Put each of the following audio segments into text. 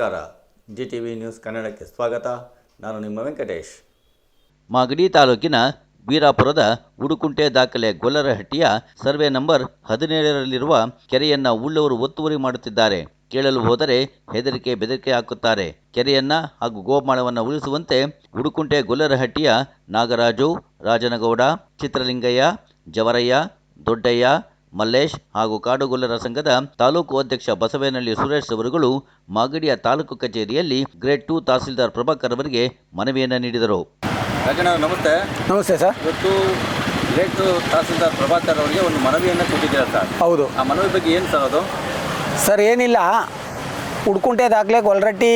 ನಮಸ್ಕಾರ. G T V news ಕನ್ನಡಕ್ಕೆ ಸ್ವಾಗತ. ನಾನು ನಿಮ್ಮ ವೆಂಕಟೇಶ್. ಮಾಗಡಿ ತಾಲೂಕಿನ ವೀರಾಪುರದ ಉಡುಕುಂಟೆ ದಾಖಲೆ ಗೊಲ್ಲರಹಟ್ಟಿಯ ಸರ್ವೆ ನಂಬರ್ ಹದಿನೇಳರಲ್ಲಿರುವ ಕೆರೆಯನ್ನ ಉಳ್ಳವರು ಒತ್ತುವರಿ ಮಾಡುತ್ತಿದ್ದಾರೆ. ಕೇಳಲು ಹೋದರೆ ಹೆದರಿಕೆ ಬೆದರಿಕೆ ಹಾಕುತ್ತಾರೆ. ಕೆರೆಯನ್ನ ಹಾಗೂ ಗೋಮಾಳವನ್ನು ಉಳಿಸುವಂತೆ ಉಡುಕುಂಟೆ ಗೊಲ್ಲರಹಟ್ಟಿಯ ನಾಗರಾಜು, ರಾಜನಗೌಡ, ಚಿತ್ರಲಿಂಗಯ್ಯ, ಜವರಯ್ಯ, ದೊಡ್ಡಯ್ಯ ಮಲ್ಲೇಶ್ ಹಾಗೂ ಕಾಡುಗೊಲ್ಲರ ಸಂಘದ ತಾಲೂಕು ಅಧ್ಯಕ್ಷ ಬಸವೇನಹಳ್ಳಿ ಸುರೇಶ್ ಅವರುಗಳು ಮಾಗಡಿಯ ತಾಲೂಕು ಕಚೇರಿಯಲ್ಲಿ ಗ್ರೇಡ್ ಟು ತಹಸೀಲ್ದಾರ್ ಪ್ರಭಾಕರ್ ಅವರಿಗೆ ಮನವಿಯನ್ನು ನೀಡಿದರು. ನಮಸ್ತೆ. ನಮಸ್ತೆ ಸರ್. ಇವತ್ತು ಲೇಟು ತಹಸೀಲ್ದಾರ್ ಪ್ರಭಾಕರ್ ಅವರಿಗೆ ಒಂದು ಮನವಿಯನ್ನು ಕೊಟ್ಟಿದ್ದೀರಾ ಸರ್? ಹೌದು. ಆ ಮನವಿ ಬಗ್ಗೆ ಏನು ಸರ್ ಅದು? ಸರ್ ಏನಿಲ್ಲ. ಹುಡ್ಕುಂಟೆ ದಾಖಲೆ ಗೊಲ್ರಟ್ಟಿ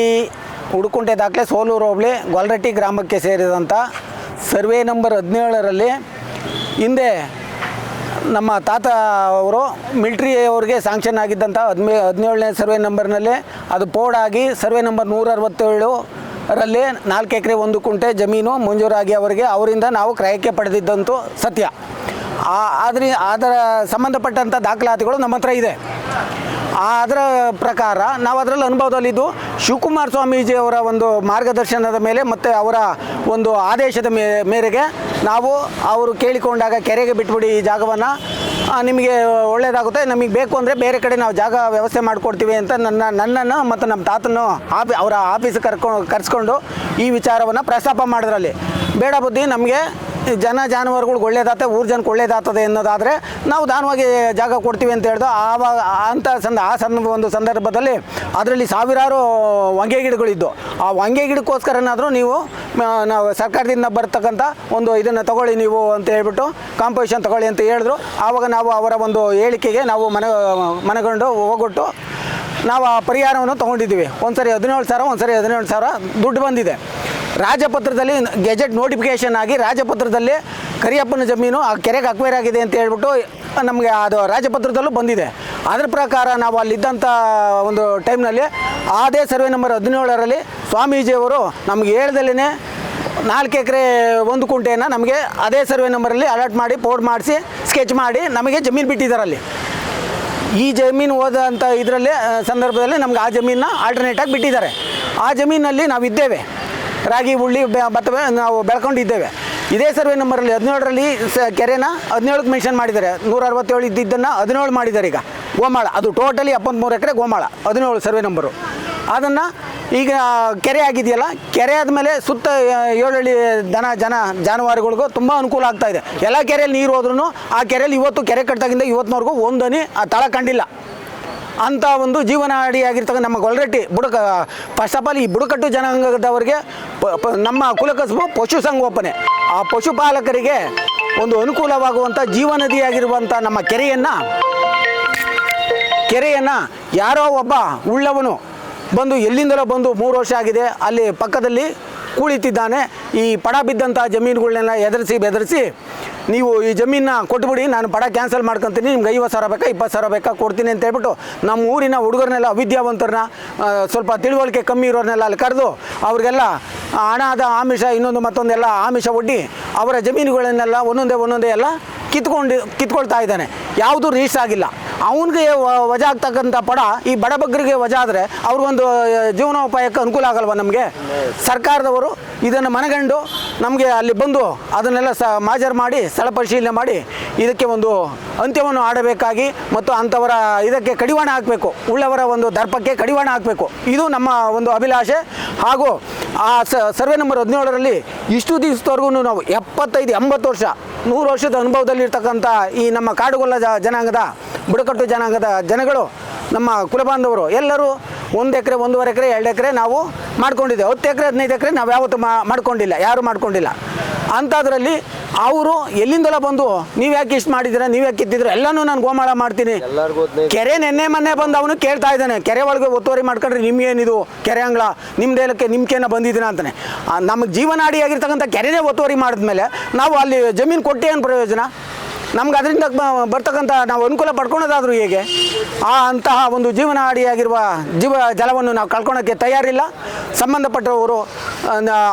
ಹುಡ್ಕುಂಟೆ ದಾಖಲೆ ಸೋಲೂರು ಹೋಬಳಿ ಗೊಲ್ರಟ್ಟಿ ಗ್ರಾಮಕ್ಕೆ ಸೇರಿದಂಥ ಸರ್ವೆ ನಂಬರ್ ಹದಿನೇಳರಲ್ಲಿ ಹಿಂದೆ ನಮ್ಮ ತಾತ ಅವರು ಮಿಲ್ಟ್ರಿ ಅವ್ರಿಗೆ ಸ್ಯಾಂಕ್ಷನ್ ಆಗಿದ್ದಂಥ ಹದಿಮೇ ಹದಿನೇಳನೇ ಸರ್ವೆ ನಂಬರ್ನಲ್ಲಿ ಅದು ಪೋಡಾಗಿ ಸರ್ವೆ ನಂಬರ್ ನೂರ ಅರವತ್ತೇಳು ರಲ್ಲಿ ನಾಲ್ಕು ಎಕರೆ ಒಂದು ಕುಂಟೆ ಜಮೀನು ಮಂಜೂರಾಗಿ ಅವರಿಗೆ ಅವರಿಂದ ನಾವು ಕ್ರಯಕ್ಕೆ ಪಡೆದಿದ್ದಂತೂ ಸತ್ಯ. ಆದ್ರೆ ಅದರ ಸಂಬಂಧಪಟ್ಟಂಥ ದಾಖಲಾತಿಗಳು ನಮ್ಮ ಹತ್ರ ಇದೆ. ಅದರ ಪ್ರಕಾರ ನಾವು ಅದರಲ್ಲಿ ಅನುಭವದಲ್ಲಿದ್ದು ಶಿವಕುಮಾರ ಸ್ವಾಮೀಜಿ ಅವರ ಒಂದು ಮಾರ್ಗದರ್ಶನದ ಮೇಲೆ ಮತ್ತು ಅವರ ಒಂದು ಆದೇಶದ ಮೇರೆಗೆ ನಾವು ಅವರು ಕೇಳಿಕೊಂಡಾಗ ಕೆರೆಗೆ ಬಿಟ್ಬಿಡಿ ಈ ಜಾಗವನ್ನು. ನಿಮಗೆ ಒಳ್ಳೆಯದಾಗುತ್ತೆ ನಮಗೆ ಬೇಕು ಅಂದರೆ ಬೇರೆ ಕಡೆ ನಾವು ಜಾಗ ವ್ಯವಸ್ಥೆ ಮಾಡಿಕೊಡ್ತೀವಿ ಅಂತ ನನ್ನ, ನನ್ನನ್ನು ಮತ್ತು ನಮ್ಮ ತಾತನ ಆಫಿ, ಅವರ ಆಫೀಸ್ ಕರ್ಕೊಂಡು ಕರೆಸ್ಕೊಂಡು ಈ ವಿಚಾರವನ್ನು ಪ್ರಸ್ತಾಪ ಮಾಡಿದ್ರಲ್ಲಿ. ಬೇಡ ಬುದ್ಧಿ, ನಮಗೆ ಜನ ಜಾನುವಾರುಗಳು ಒಳ್ಳೇದಾಗ್ತದೆ, ಊರು ಜನಕ್ಕೆ ಒಳ್ಳೇದಾಗ್ತದೆ ಅನ್ನೋದಾದರೆ ನಾವು ದಾನವಾಗಿ ಜಾಗ ಕೊಡ್ತೀವಿ ಅಂತ ಹೇಳ್ದು ಆವಾಗ ಅಂಥ ಸಂದ, ಆ ಸಂದ, ಒಂದು ಸಂದರ್ಭದಲ್ಲಿ ಅದರಲ್ಲಿ ಸಾವಿರಾರು ಹೊಂಗೆ ಗಿಡಗಳಿದ್ದು. ಆ ಹೊಂಗೆ ಗಿಡಕ್ಕೋಸ್ಕರನಾದರೂ ನೀವು ನಾವು ಸರ್ಕಾರದಿಂದ ಬರ್ತಕ್ಕಂಥ ಒಂದು ಇದನ್ನು ತಗೊಳ್ಳಿ ನೀವು ಅಂತ ಹೇಳ್ಬಿಟ್ಟು, ಕಾಂಪೋಸಿಷನ್ ತಗೊಳ್ಳಿ ಅಂತ ಹೇಳಿದ್ರು. ಆವಾಗ ನಾವು ಅವರ ಒಂದು ಹೇಳಿಕೆಗೆ ನಾವು ಮನ, ಮನಗೊಂಡು ಹೋಗೊಟ್ಟು ನಾವು ಆ ಪರಿಹಾರವನ್ನು ತೊಗೊಂಡಿದ್ದೀವಿ. ಒಂದು ಸರಿ ಹದಿನೇಳು ಸಾವಿರ ಒಂದು ಸರಿ ಹದಿನೇಳು ಸಾವಿರ ದುಡ್ಡು ಬಂದಿದೆ. ರಾಜಪತ್ರದಲ್ಲಿ ಗೆಜೆಟ್ ನೋಟಿಫಿಕೇಷನ್ ಆಗಿ ರಾಜಪತ್ರದಲ್ಲಿ ಕರಿಯಪ್ಪನ ಜಮೀನು ಆ ಕೆರೆಗೆ ಅಕ್ವೈರ್ ಆಗಿದೆ ಅಂತ ಹೇಳ್ಬಿಟ್ಟು ನಮಗೆ ಅದು ರಾಜಪತ್ರದಲ್ಲೂ ಬಂದಿದೆ. ಅದರ ಪ್ರಕಾರ ನಾವು ಅಲ್ಲಿದ್ದಂಥ ಒಂದು ಟೈಮ್ನಲ್ಲಿ ಅದೇ ಸರ್ವೆ ನಂಬರ್ ಹದಿನೇಳರಲ್ಲಿ ಸ್ವಾಮೀಜಿಯವರು ನಮಗೆ ಹೇಳ್ದಲ್ಲೇ ನಾಲ್ಕು ಎಕರೆ ಒಂದು ಕುಂಟೆಯನ್ನು ನಮಗೆ ಅದೇ ಸರ್ವೆ ನಂಬರಲ್ಲಿ ಅಲರ್ಟ್ ಮಾಡಿ ಪೋರ್ಡ್ ಮಾಡಿಸಿ ಸ್ಕೆಚ್ ಮಾಡಿ ನಮಗೆ ಜಮೀನು ಬಿಟ್ಟಿದ್ದಾರಲ್ಲಿ ಈ ಜಮೀನು ಹೋದಂಥ ಇದರಲ್ಲಿ ಸಂದರ್ಭದಲ್ಲಿ ನಮ್ಗೆ ಆ ಜಮೀನನ್ನ ಆಲ್ಟರ್ನೇಟಾಗಿ ಬಿಟ್ಟಿದ್ದಾರೆ. ಆ ಜಮೀನಲ್ಲಿ ನಾವು ಇದ್ದೇವೆ. ರಾಗಿ ಹುಳ್ಳಿ ಭತ್ತವೇ ನಾವು ಬೆಳ್ಕೊಂಡಿದ್ದೇವೆ. ಇದೇ ಸರ್ವೆ ನಂಬರಲ್ಲಿ ಹದಿನೇಳರಲ್ಲಿ ಸ, ಕೆರೆನ ಹದಿನೇಳಕ್ಕೆ ಮೆನ್ಷನ್ ಮಾಡಿದ್ದಾರೆ. ನೂರ ಅರವತ್ತೇಳು ಇದ್ದಿದ್ದನ್ನು ಹದಿನೇಳು ಮಾಡಿದ್ದಾರೆ ಈಗ. ಗೋಮಾಳ. ಅದು ಟೋಟಲಿ ಎಪ್ಪತ್ತ್ಮೂರು ಎಕರೆ ಗೋಮಾಳ. ಹದಿನೇಳು ಸರ್ವೆ ನಂಬರು. ಅದನ್ನು ಈಗ ಕೆರೆ ಆಗಿದೆಯಲ್ಲ, ಕೆರೆ ಆದಮೇಲೆ ಸುತ್ತ ಏಳಳ್ಳಿ ದನ, ಜನ, ಜಾನುವಾರುಗಳಿಗೂ ತುಂಬ ಅನುಕೂಲ ಆಗ್ತಾ ಇದೆ. ಎಲ್ಲ ಕೆರೆಯಲ್ಲಿ ನೀರು ಹೋದ್ರೂ ಆ ಕೆರೆಯಲ್ಲಿ ಇವತ್ತು ಕೆರೆ ಕಟ್ಟದಾಗಿಂದ ಇವತ್ತಿನವರೆಗೂ ಒಂದನಿ, ಆ, ತಳ ಕಂಡಿಲ್ಲ. ಅಂಥ ಒಂದು ಜೀವನಾಡಿಯಾಗಿರ್ತಕ್ಕಂಥ ನಮ್ಮ ಗೊಲ್ರಟ್ಟಿ ಬುಡಕ ಫಸ್ಟ್ ಆಫ್ ಆಲ್ ಈ ಬುಡಕಟ್ಟು ಜನಾಂಗದವರಿಗೆ ನಮ್ಮ ಕುಲಕಸಬು ಪಶುಸಂಗೋಪನೆ ಆ ಪಶುಪಾಲಕರಿಗೆ ಒಂದು ಅನುಕೂಲವಾಗುವಂಥ ಜೀವನದಿಯಾಗಿರುವಂಥ ನಮ್ಮ ಕೆರೆಯನ್ನು ಕೆರೆಯನ್ನು ಯಾರೋ ಒಬ್ಬ ಉಳ್ಳವನು ಬಂದು ಎಲ್ಲಿಂದಲೋ ಬಂದು ಮೂರು ವರ್ಷ ಆಗಿದೆ, ಅಲ್ಲಿ ಪಕ್ಕದಲ್ಲಿ ಕುಳಿತಿದ್ದಾನೆ. ಈ ಪಡ ಬಿದ್ದಂಥ ಜಮೀನುಗಳನ್ನೆಲ್ಲ ಎದುರಿಸಿ ಬೆದರಿಸಿ, ನೀವು ಈ ಜಮೀನನ್ನ ಕೊಟ್ಬಿಡಿ, ನಾನು ಪಡ ಕ್ಯಾನ್ಸಲ್ ಮಾಡ್ಕೊತೀನಿ, ನಿಮ್ಗೆ ಐವತ್ತು ಸಾವಿರ ಬೇಕಾ, ಇಪ್ಪತ್ತು ಸಾವಿರ ಬೇಕಾ ಕೊಡ್ತೀನಿ ಅಂತ ಹೇಳ್ಬಿಟ್ಟು ನಮ್ಮ ಊರಿನ ಹುಡುಗರನ್ನೆಲ್ಲ ಅವಿದ್ಯಾವಂತರನ್ನ ಸ್ವಲ್ಪ ತಿಳುವಳಿಕೆ ಕಮ್ಮಿ ಇರೋರನ್ನೆಲ್ಲ ಅಲ್ಲಿ ಕರೆದು, ಅವ್ರಿಗೆಲ್ಲ ಹಣದ ಆಮಿಷ, ಇನ್ನೊಂದು ಮತ್ತೊಂದೆಲ್ಲ ಆಮಿಷ ಒಡ್ಡಿ, ಅವರ ಜಮೀನುಗಳನ್ನೆಲ್ಲ ಒಂದೊಂದೇ ಒಂದೊಂದೇ ಎಲ್ಲ ಕಿತ್ಕೊಂಡು ಕಿತ್ಕೊಳ್ತಾ ಇದ್ದಾನೆ. ಯಾವುದು ರೀಚ್ ಆಗಿಲ್ಲ. ಅವನಿಗೆ ವಜಾ ಆಗ್ತಕ್ಕಂಥ ಪಡ ಈ ಬಡಬಗ್ಗರಿಗೆ ವಜಾ ಆದರೆ ಅವ್ರಿಗೊಂದು, ಜೀವನೋಪಾಯಕ್ಕೆ ಅನುಕೂಲ ಆಗಲ್ವ ನಮಗೆ? ಸರ್ಕಾರದವರು ಇದನ್ನು ಮನಗಂಡು ನಮಗೆ ಅಲ್ಲಿ ಬಂದು ಅದನ್ನೆಲ್ಲ ಸ, ಮಾಜರ್ ಮಾಡಿ, ಸ್ಥಳ ಪರಿಶೀಲನೆ ಮಾಡಿ ಇದಕ್ಕೆ ಒಂದು ಅಂತ್ಯವನ್ನು ಆಡಬೇಕಾಗಿ ಮತ್ತು ಅಂಥವರ ಇದಕ್ಕೆ ಕಡಿವಾಣ ಹಾಕಬೇಕು. ಉಳ್ಳವರ ಒಂದು ದರ್ಪಕ್ಕೆ ಕಡಿವಾಣ ಹಾಕಬೇಕು. ಇದು ನಮ್ಮ ಒಂದು ಅಭಿಲಾಷೆ. ಹಾಗೂ ಆ ಸರ್ವೆ ನಂಬರ್ ಹದಿನೇಳರಲ್ಲಿ ಇಷ್ಟು ದಿವಸದವರೆಗೂ ನಾವು ಎಪ್ಪತ್ತೈದು, ಎಂಬತ್ತು ವರ್ಷ ನೂರು ವರ್ಷದ ಅನುಭವದಲ್ಲಿರ್ತಕ್ಕಂಥ ಈ ನಮ್ಮ ಕಾಡುಗೊಲ್ಲ ಜನಾಂಗದ, ಬುಡಕಟ್ಟು ಜನಾಂಗದ ಜನಗಳು, ನಮ್ಮ ಕುಲಬಾಂಧವರು ಎಲ್ಲರೂ ಒಂದು ಎಕರೆ, ಒಂದೂವರೆ ಎಕರೆ, ಎರಡು ಎಕರೆ ನಾವು ಮಾಡ್ಕೊಂಡಿದ್ದೆವು. ಹತ್ತು ಎಕರೆ, ಹದಿನೈದು ಎಕರೆ ನಾವು ಯಾವತ್ತೂ ಮಾಡ್ಕೊಂಡಿಲ್ಲ, ಯಾರೂ ಮಾಡ್ಕೊಂಡಿಲ್ಲ. ಅಂಥದ್ರಲ್ಲಿ ಅವರು ಎಲ್ಲಿಂದೆಲ್ಲ ಬಂದು ನೀವು ಯಾಕೆ ಇಷ್ಟು ಮಾಡಿದ್ದೀರಾ ನೀವು ಯಾಕೆ ಕಿತ್ತಿದ್ರೆ ಎಲ್ಲನೂ ನಾನು ಗೋಮಾಳ ಮಾಡ್ತೀನಿ. ಕೆರೆ ನೆನ್ನೆ ಮೊನ್ನೆ ಬಂದು ಅವನು ಕೇಳ್ತಾ ಇದ್ದಾನೆ ಕೆರೆ ಒಳಗೆ ಒತ್ತುವರಿ ಮಾಡ್ಕೊಂಡ್ರೆ ನಿಮ್ಗೇನಿದು ಕೆರೆ ಅಂಗಳ ನಿಮ್ದೇಲಕ್ಕೆ ನಿಮ್ಕೇನ ಬಂದಿದ್ದೀನ ಅಂತಾನೆ. ನಮಗೆ ಜೀವನಾಡಿಯಾಗಿರ್ತಕ್ಕಂಥ ಕೆರೆನೇ ಒತ್ತುವರಿ ಮಾಡಿದ್ಮೇಲೆ ನಾವು ಅಲ್ಲಿ ಜಮೀನು ಕೊಟ್ಟೆ ಏನು ಪ್ರಯೋಜನ? ನಮ್ಗೆ ಅದರಿಂದ ಬರ್ತಕ್ಕಂಥ ನಾವು ಅನುಕೂಲ ಪಡ್ಕೊಳೋದಾದರೂ ಹೇಗೆ? ಆ ಅಂತಹ ಒಂದು ಜೀವನ ಅಡಿಯಾಗಿರುವ ಜೀವ, ಜಲವನ್ನು ನಾವು ಕಳ್ಕೊಳಕ್ಕೆ ತಯಾರಿಲ್ಲ. ಸಂಬಂಧಪಟ್ಟವರು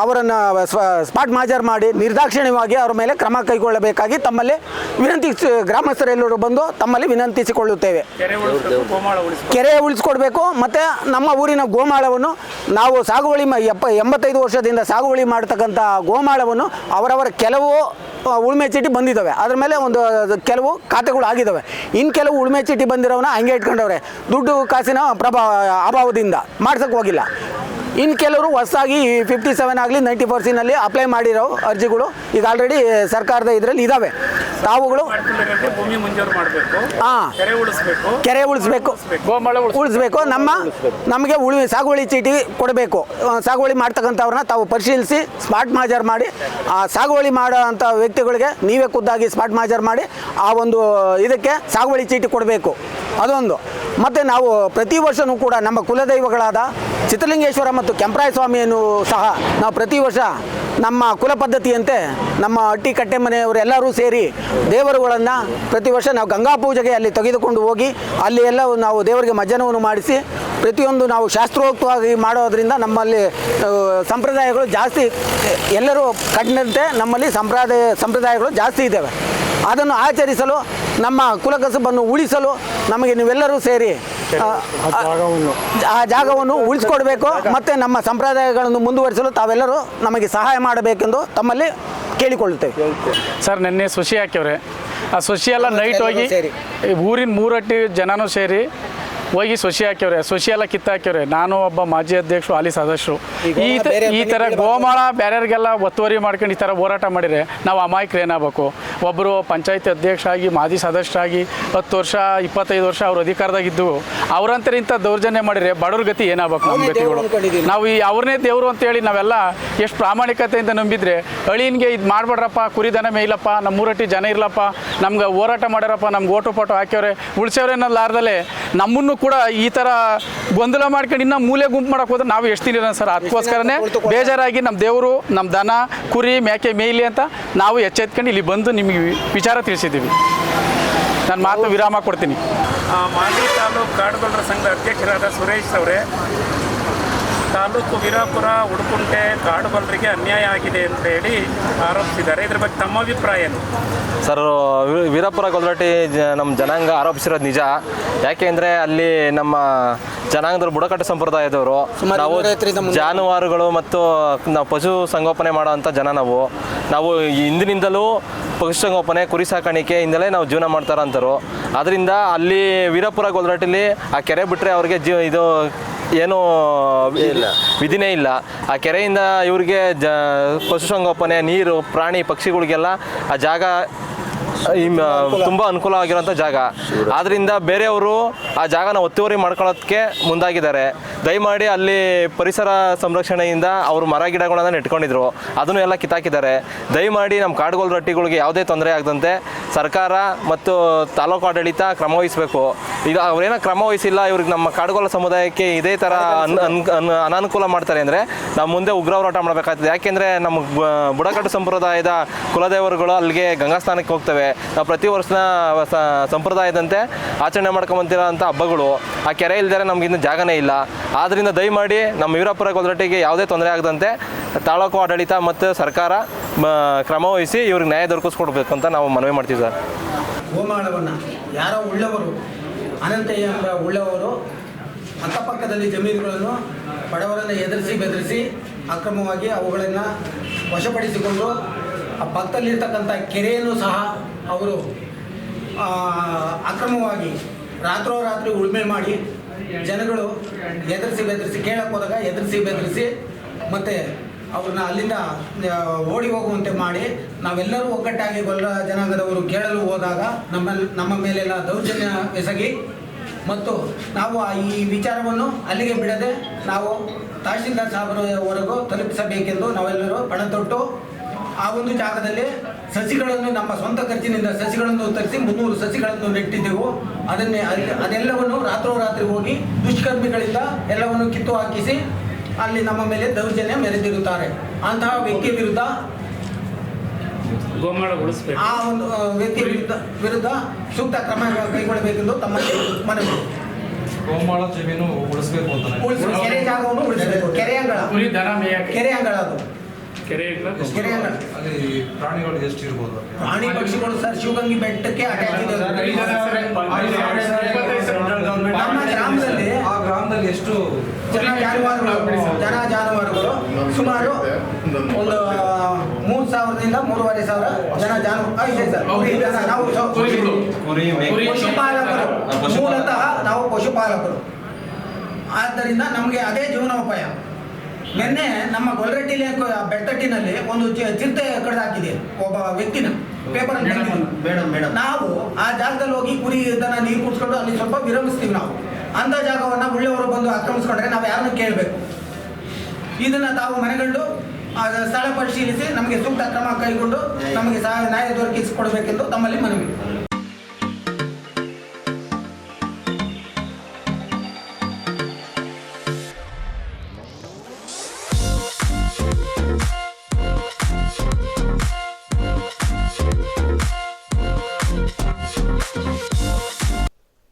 ಅವರನ್ನು ಸ್ಪಾಟ್ ಮಾಜರ್ ಮಾಡಿ ನಿರ್ದಾಕ್ಷಿಣ್ಯವಾಗಿ ಅವರ ಮೇಲೆ ಕ್ರಮ ಕೈಗೊಳ್ಳಬೇಕಾಗಿ ತಮ್ಮಲ್ಲಿ ವಿನಂತಿ, ಗ್ರಾಮಸ್ಥರೆಲ್ಲರೂ ಬಂದು ತಮ್ಮಲ್ಲಿ ವಿನಂತಿಸಿಕೊಳ್ಳುತ್ತೇವೆ. ಕೆರೆ ಉಳಿಸ್ಕೊಡ್ಬೇಕು, ಮತ್ತು ನಮ್ಮ ಊರಿನ ಗೋಮಾಳವನ್ನು ನಾವು ಸಾಗುವಳಿ ಎಪ್ಪ, ಎಂಬತ್ತೈದು ವರ್ಷದಿಂದ ಸಾಗುವಳಿ ಮಾಡ್ತಕ್ಕಂಥ ಗೋಮಾಳವನ್ನು ಅವರವರ ಕೆಲವು ಉಳುಮೆ ಚೀಟಿ ಬಂದಿದ್ದಾವೆ. ಅದ್ರ ಮೇಲೆ ಒಂದು ಕೆಲವು ಖಾತೆಗಳು ಆಗಿದ್ದಾವೆ. ಇನ್ನು ಕೆಲವು ಉಳುಮೆ ಚೀಟಿ ಬಂದಿರೋವನ್ನ ಹಂಗೆ ಇಟ್ಕೊಂಡವ್ರೆ. ದುಡ್ಡು ಕಾಸಿನ ಪ್ರಭಾವ ಅಭಾವದಿಂದ ಮಾಡ್ಸೋಕ್ಕೆ ಹೋಗಿಲ್ಲ. ಇನ್ನು ಕೆಲವರು ಹೊಸದಾಗಿ ಫಿಫ್ಟಿ ಸೆವೆನ್ ಆಗಲಿ ನೈಂಟಿ ಪರ್ಸೆಂಟಲ್ಲಿ ಅಪ್ಲೈ ಮಾಡಿರೋ ಅರ್ಜಿಗಳು ಈಗ ಆಲ್ರೆಡಿ ಸರ್ಕಾರದ ಇದರಲ್ಲಿ ಇದ್ದಾವೆ ತಾವುಗಳು ಹಾಂ. ಕೆರೆ ಉಳಿಸ್ಬೇಕು. ಕೆರೆ ಉಳಿಸ್ಬೇಕು. ನಮ್ಮ ನಮಗೆ ಉಳಿ ಸಾಗುವಳಿ ಚೀಟಿ ಕೊಡಬೇಕು. ಸಾಗುವಳಿ ಮಾಡ್ತಕ್ಕಂಥವ್ರನ್ನ ತಾವು ಪರಿಶೀಲಿಸಿ ಸ್ಮಾರ್ಟ್ ಮಾಜರ್ ಮಾಡಿ ಆ ಸಾಗುವಳಿ ಮಾಡೋ ಅಂಥ ವ್ಯಕ್ತಿಗಳಿಗೆ ನೀವೇ ಖುದ್ದಾಗಿ ಸ್ಮಾರ್ಟ್ ಮಾಜರ್ ಮಾಡಿ ಆ ಒಂದು ಇದಕ್ಕೆ ಸಾಗುವಳಿ ಚೀಟಿ ಕೊಡಬೇಕು. ಅದೊಂದು. ಮತ್ತು ನಾವು ಪ್ರತಿ ವರ್ಷವೂ ಕೂಡ ನಮ್ಮ ಕುಲದೈವಗಳಾದ ಚಿತ್ರಲಿಂಗೇಶ್ವರ ಮತ್ತು ಕೆಂಪರಾಯ ಸ್ವಾಮಿಯನ್ನು ಸಹ ನಾವು ಪ್ರತಿ ವರ್ಷ ನಮ್ಮ ಕುಲ ಪದ್ಧತಿಯಂತೆ ನಮ್ಮ ಅಟ್ಟಿ ಕಟ್ಟೆ ಮನೆಯವರೆಲ್ಲರೂ ಸೇರಿ ದೇವರುಗಳನ್ನು ಪ್ರತಿ ವರ್ಷ ನಾವು ಗಂಗಾ ಪೂಜೆಗೆ ಅಲ್ಲಿ ತೆಗೆದುಕೊಂಡು ಹೋಗಿ, ಅಲ್ಲಿ ಎಲ್ಲ ನಾವು ದೇವರಿಗೆ ಮಜ್ಜನವನ್ನು ಮಾಡಿಸಿ, ಪ್ರತಿಯೊಂದು ನಾವು ಶಾಸ್ತ್ರೋಕ್ತವಾಗಿ ಮಾಡೋದ್ರಿಂದ ನಮ್ಮಲ್ಲಿ ಸಂಪ್ರದಾಯಗಳು ಜಾಸ್ತಿ, ಎಲ್ಲರೂ ಕಂಡಂತೆ ನಮ್ಮಲ್ಲಿ ಸಂಪ್ರದಾಯ ಸಂಪ್ರದಾಯಗಳು ಜಾಸ್ತಿ ಇದ್ದಾವೆ. ಅದನ್ನು ಆಚರಿಸಲು ನಮ್ಮ ಕುಲಕಸಬನ್ನು ಉಳಿಸಲು ನಮಗೆ ನೀವೆಲ್ಲರೂ ಸೇರಿ ಆ, ಜಾಗವನ್ನು. ಉಳಿಸ್ಕೊಡ್ಬೇಕು ಮತ್ತು ನಮ್ಮ ಸಂಪ್ರದಾಯಗಳನ್ನು ಮುಂದುವರಿಸಲು ತಾವೆಲ್ಲರೂ ನಮಗೆ ಸಹಾಯ ಮಾಡಬೇಕೆಂದು ತಮ್ಮಲ್ಲಿ ಕೇಳಿಕೊಳ್ಳುತ್ತೇವೆ. ಸರ್ ನಿನ್ನೆ ಸುಶಿ ಹಾಕ್ಯವ್ರೆ ಆ ಸುಶಿ ಎಲ್ಲ ನೈಟ್ ಹೋಗಿ ಈ ಊರಿನ ಮೂರಟ್ಟಿ ಜನನೂ ಸೇರಿ ಹೋಗಿ ಸೊಸಿ ಹಾಕ್ಯವ್ರೆ ಸೊಸಿ ಎಲ್ಲ ಕಿತ್ತು ಹಾಕ್ಯವ್ರೆ ನಾನು ಒಬ್ಬ ಮಾಜಿ ಅಧ್ಯಕ್ಷರು ಹಾಲಿ ಸದಸ್ಯರು ಈ ಗೋಮಾಳ ಈ ಥರ ಗೋಮಾಳ ಬೇರೆಯವ್ರಿಗೆಲ್ಲ ಒತ್ತುವರಿ ಮಾಡ್ಕೊಂಡು ಈ ಥರ ಹೋರಾಟ ಮಾಡಿದರೆ ನಾವು ಅಮಾಯಕರು ಏನಾಗಬೇಕು? ಒಬ್ಬರು ಪಂಚಾಯಿತಿ ಅಧ್ಯಕ್ಷರಾಗಿ ಮಾಜಿ ಸದಸ್ಯರಾಗಿ ಹತ್ತು ವರ್ಷ ಇಪ್ಪತ್ತೈದು ವರ್ಷ ಅವರು ಅಧಿಕಾರದಾಗಿದ್ದು ಅವ್ರಂತರ ಇಂಥ ದೌರ್ಜನ್ಯ ಮಾಡಿದ್ರೆ ಬಡವ್ರ ಗತಿ ಏನಾಗಬೇಕು ನಮ್ಮ ಗತಿಗಳು? ನಾವು ಈ ಅವ್ರನ್ನೇ ದೇವರು ಅಂತೇಳಿ ನಾವೆಲ್ಲ ಎಷ್ಟು ಪ್ರಾಮಾಣಿಕತೆಯಿಂದ ನಂಬಿದ್ರೆ ಅಳಿನ್ಗೆ ಇದು ಮಾಡ್ಬೇಡ್ರಪ್ಪ ಕುರಿದನ ಮೇಯ್ಲಪ್ಪ ನಮ್ಮ ಮೂರಟ್ಟಿ ಜನ ಇರ್ಲಪ್ಪ ನಮ್ಗೆ ಹೋರಾಟ ಮಾಡ್ಯಾರಪ್ಪ ನಮ್ಗೆ ಓಟು ಪಾಟು ಹಾಕ್ಯವ್ರೆ ಉಳಿಸ್ಯವ್ರೆ ಅನ್ನೋ ಲಾರ್ದಲ್ಲೇ ನಮ್ಮನ್ನು ಕೂಡ ಈ ಥರ ಗೊಂದಲ ಮಾಡ್ಕೊಂಡು ಇನ್ನೂ ಮೂಲೆ ಗುಂಪು ಮಾಡೋಕೆ ಹೋದ್ರೆ ನಾವು ಎಷ್ಟು ದಿನ ಇರೋಣ ಸರ್? ಅದಕ್ಕೋಸ್ಕರನೇ ಬೇಜಾರಾಗಿ ನಮ್ಮ ದೇವರು ನಮ್ಮ ದನ ಕುರಿ ಮೇಕೆ ಮೇಯ್ಲಿ ಅಂತ ನಾವು ಎಚ್ಚೆತ್ಕೊಂಡು ಇಲ್ಲಿ ಬಂದು ನಿಮಗೆ ವಿಚಾರ ತಿಳಿಸಿದ್ದೀವಿ. ನಾನು ಮಾತು ವಿರಾಮ ಕೊಡ್ತೀನಿ. ಮಾಜಿ ತಾಲೂಕು ಕಾಡುಗೊಲ್ಲರ ಸಂಘದ ಅಧ್ಯಕ್ಷರಾದ ಸುರೇಶ್ ಅವರೇ ತಾಲೂಕು ವೀರಾಪುರ ಉಡುಕುಂಟೆ ಕಾಡುಬಲ್ರಿಗೆ ಅನ್ಯಾಯ ಆಗಿದೆ ಅಂತ ಹೇಳಿ ಆರೋಪಿಸಿದ್ದಾರೆ. ಇದ್ರ ಬಗ್ಗೆ ತಮ್ಮ ಅಭಿಪ್ರಾಯ ಏನು? ಸರ್ ವೀರಾಪುರ ಗೊಲ್ರಟ್ಟಿ ಜ ನಮ್ಮ ಜನಾಂಗ ಆರೋಪಿಸಿರೋದು ನಿಜ. ಯಾಕೆ ಅಂದರೆ ಅಲ್ಲಿ ನಮ್ಮ ಜನಾಂಗದ ಬುಡಕಟ್ಟು ಸಂಪ್ರದಾಯದವರು. ನಾವು ಜಾನುವಾರುಗಳು ಮತ್ತು ನಾವು ಪಶು ಸಂಗೋಪನೆ ಮಾಡೋವಂಥ ಜನ ನಾವು. ನಾವು ಈ ಹಿಂದಿನಿಂದಲೂ ಪಶು ಸಂಗೋಪನೆ ಕುರಿ ಸಾಕಾಣಿಕೆಯಿಂದಲೇ ನಾವು ಜೀವನ ಮಾಡ್ತಾರಂತರು. ಅದರಿಂದ ಅಲ್ಲಿ ವೀರಪುರ ಗೊಲ್ರಟ್ಟಿಲಿ ಆ ಕೆರೆ ಬಿಟ್ಟರೆ ಅವ್ರಿಗೆ ಜೀವ ಇದು ಏನು ವಿಧಿನೇ ಇಲ್ಲ. ಆ ಕೆರೆಯಿಂದ ಇವ್ರಿಗೆ ಜ ಪಶುಸಂಗೋಪನೆ ನೀರು ಪ್ರಾಣಿ ಪಕ್ಷಿಗಳಿಗೆಲ್ಲ ಆ ಜಾಗ ಇಮ್- ತುಂಬ ಅನುಕೂಲ ಜಾಗ. ಆದ್ರಿಂದ ಬೇರೆಯವರು ಆ ಜಾಗನ ಒತ್ತುವರಿ ಮಾಡ್ಕೊಳ್ಳೋದಕ್ಕೆ ಮುಂದಾಗಿದ್ದಾರೆ. ದಯಮಾಡಿ ಅಲ್ಲಿ ಪರಿಸರ ಸಂರಕ್ಷಣೆಯಿಂದ ಅವರು ಮರ ಗಿಡಗಳನ್ನ ನೆಟ್ಕೊಂಡಿದ್ರು. ಅದನ್ನು ಎಲ್ಲ ಕಿತ್ತಾಕಿದ್ದಾರೆ. ದಯಮಾಡಿ ನಮ್ಮ ಕಾಡುಗೋಲ್ ರೊಟ್ಟಿಗಳಿಗೆ ಯಾವುದೇ ತೊಂದರೆ ಆಗದಂತೆ ಸರ್ಕಾರ ಮತ್ತು ತಾಲೂಕು ಆಡಳಿತ ಕ್ರಮ ವಹಿಸಬೇಕು. ಈಗ ಅವ್ರೇನೋ ಕ್ರಮ ವಹಿಸಿಲ್ಲ, ಇವ್ರಿಗೆ ನಮ್ಮ ಕಾಡುಗೋಲ ಸಮುದಾಯಕ್ಕೆ ಇದೇ ಥರ ಅನ್, ಅನ್- ಅನ್- ಅನಾನುಕೂಲ ಮಾಡ್ತಾರೆ ಅಂದರೆ ನಾವು ಮುಂದೆ ಉಗ್ರ ಹೋರಾಟ ಮಾಡಬೇಕಾಗ್ತದೆ. ಯಾಕೆಂದರೆ ನಮ್ಮ ಬುಡಕಟ್ಟು ಸಂಪ್ರದಾಯದ ಕುಲದೇವರುಗಳು ಅಲ್ಲಿಗೆ ಗಂಗಾ ಸ್ನಾನಕ್ಕೆ ಹೋಗ್ತವೆ. ನಾವು ಪ್ರತಿ ವರ್ಷನ ಸಂಪ್ರದಾಯದಂತೆ ಆಚರಣೆ ಮಾಡ್ಕೊಂಬಂತಿರೋ ಅಂಥ ಹಬ್ಬಗಳು, ಆ ಕೆರೆ ಇಲ್ದರೆ ಇನ್ನು ಜಾಗನೇ ಇಲ್ಲ. ಆದ್ದರಿಂದ ದಯಮಾಡಿ ನಮ್ಮ ವೀರಪುರ ಕೊದರಟ್ಟಿಗೆ ಯಾವುದೇ ತೊಂದರೆ ಆಗದಂತೆ ತಾಲೂಕು ಆಡಳಿತ ಮತ್ತು ಸರ್ಕಾರ ಕ್ರಮ ವಹಿಸಿ ಇವ್ರಿಗೆ ನ್ಯಾಯ ದೊರಕಿಸ್ಕೊಡ್ಬೇಕು ಅಂತ ನಾವು ಮನವಿ ಮಾಡ್ತೀವಿ ಸರ್. ಗೋಮಾಳವನ್ನು ಯಾರೋ ಉಳ್ಳವರು, ಅನಂತಯ್ಯ ಎಂಬ ಉಳ್ಳವರು, ಅಕ್ಕಪಕ್ಕದಲ್ಲಿ ಜಮೀನುಗಳನ್ನು ಬಡವರನ್ನು ಎದುರಿಸಿ ಬೆದರಿಸಿ ಅಕ್ರಮವಾಗಿ ಅವುಗಳನ್ನು ವಶಪಡಿಸಿಕೊಂಡು ಆ ಪಕ್ಕದಲ್ಲಿರ್ತಕ್ಕಂಥ ಕೆರೆಯನ್ನು ಸಹ ಅವರು ಅಕ್ರಮವಾಗಿ ರಾತ್ರೋರಾತ್ರಿ ಉಳುಮೆ ಮಾಡಿ ಜನಗಳು ಎದುರಿಸಿ ಬೆದರಿಸಿ ಕೇಳಕ್ಕೆ ಹೋದಾಗ ಎದುರಿಸಿ ಬೆದರಿಸಿ ಮತ್ತು ಅವ್ರನ್ನ ಅಲ್ಲಿಂದ ಓಡಿ ಹೋಗುವಂತೆ ಮಾಡಿ ನಾವೆಲ್ಲರೂ ಒಗ್ಗಟ್ಟಾಗಿ ಗೊಲ್ಲ ಜನಾಂಗದವರು ಕೇಳಲು ಹೋದಾಗ ನಮ್ಮ ನಮ್ಮ ಮೇಲೆಲ್ಲ ದೌರ್ಜನ್ಯ ಎಸಗಿ ಮತ್ತು ನಾವು ಈ ವಿಚಾರವನ್ನು ಅಲ್ಲಿಗೆ ಬಿಡದೆ ನಾವು ತಹಶೀಲ್ದಾರ್ ಸಾಹೇಬರವರೆಗೂ ತಲುಪಿಸಬೇಕೆಂದು ನಾವೆಲ್ಲರೂ ಪಣ ತೊಟ್ಟು ಆ ಒಂದು ಜಾಗದಲ್ಲಿ ಸಸಿಗಳನ್ನು ನಮ್ಮ ಸ್ವಂತ ಖರ್ಚಿನಿಂದ ಸಸಿಗಳನ್ನು ತರಿಸಿ ಮುನ್ನೂರು ಸಸಿಗಳನ್ನು ನೆಟ್ಟಿದ್ದೆವು. ಅದನ್ನೇ ಅಲ್ಲಿ- ಅದೆಲ್ಲವನ್ನು ರಾತ್ರೋರಾತ್ರಿ ಹೋಗಿ ದುಷ್ಕರ್ಮಿಗಳಿಂದ ಎಲ್ಲವನ್ನು ಕಿತ್ತು ಹಾಕಿಸಿ ಅಲ್ಲಿ ನಮ್ಮ ಮೇಲೆ ದೌರ್ಜನ್ಯ ಮೆರೆದಿರುತ್ತಾರೆ. ಅಂತಹ ವ್ಯಕ್ತಿ ವಿರುದ್ಧ ಗೋಮಾಳ ಉಳಿಸ್ಬೇಕು ಆ ಒಂದು ವ್ಯಕ್ತಿ ವಿರುದ್ಧ ವಿರುದ್ಧ ಸೂಕ್ತ ಕ್ರಮ ಕೈಗೊಳ್ಳಬೇಕೆಂದು ತಮ್ಮ ಮನವಿ. ಗೋಮಾಳ ಜಮೀನು ಉಳಿಸಬೇಕು ಅಂತ ಕೆರೆ ಜಾಗವನ್ನು ಉಳಿಸಬೇಕು. ಕೆರೆ ಅಂಗಳ. ಕುರಿ ಅಂಗಳ ಅದು ಕೆರೆ ಕೆರೆ ಅಂಗಳ ಅಲ್ಲಿ ಪ್ರಾಣಿಗಳು ಎಷ್ಟು ಇರ್ಬೋದು ಪ್ರಾಣಿ ಪಕ್ಷಿಗಳು ಸರ್ ಶಿವಗಂಗಿ ಬೆಟ್ಟಕ್ಕೆ ಗ್ರಾಮದಲ್ಲಿ ಆ ಗ್ರಾಮದಲ್ಲಿ ಎಷ್ಟು ಜನ ಜಾನುವಾರುಗಳು ಜನ ಜಾನುವಾರುಗಳು ಸುಮಾರು ಒಂದು ಮೂರು ಸಾವಿರದಿಂದ ಮೂರುವರೆ ಸಾವಿರ ಜನ ಜಾನುವಾರು ಇದೆ ಸರ್ ನಾವು ಪಶುಪಾಲಕರು. ಮೂಲತಃ ನಾವು ಪಶುಪಾಲಕರು ಆದ್ದರಿಂದ ನಮಗೆ ಅದೇ ಜೀವನೋಪಾಯ ನಿನ್ನೆ ನಮ್ಮ ಗೊಲ್ರಟ್ಟಿಲಿ ಬೆಟ್ಟಟ್ಟಿನಲ್ಲಿ ಒಂದು ಚಿರತೆ ಕಡ್ದಾಕಿದೆ ಒಬ್ಬ ವ್ಯಕ್ತಿನ. ಪೇಪರ್ ನಾವು ಆ ಜಾಗದಲ್ಲಿ ಹೋಗಿ ಕುರಿ ಇದನ್ನ ನೀರು ಕುಡಿಸ್ಕೊಂಡು ಅಲ್ಲಿ ಸ್ವಲ್ಪ ವಿರಮಿಸ್ತೀವಿ ನಾವು. ಅಂಥ ಜಾಗವನ್ನು ಒಳ್ಳೆಯವರು ಬಂದು ಆಕ್ರಮಿಸ್ಕೊಂಡ್ರೆ ನಾವು ಯಾರನ್ನು ಕೇಳಬೇಕು. ಇದನ್ನ ತಾವು ಮನೆಗಂಡು ಸ್ಥಳ ಪರಿಶೀಲಿಸಿ ನಮಗೆ ಸೂಕ್ತ ಕ್ರಮ ಕೈಗೊಂಡು ನಮಗೆ ಸಹ ನ್ಯಾಯ ದೊರಕಿಸಿಕೊಡಬೇಕೆಂದು ತಮ್ಮಲ್ಲಿ ಮನವಿ.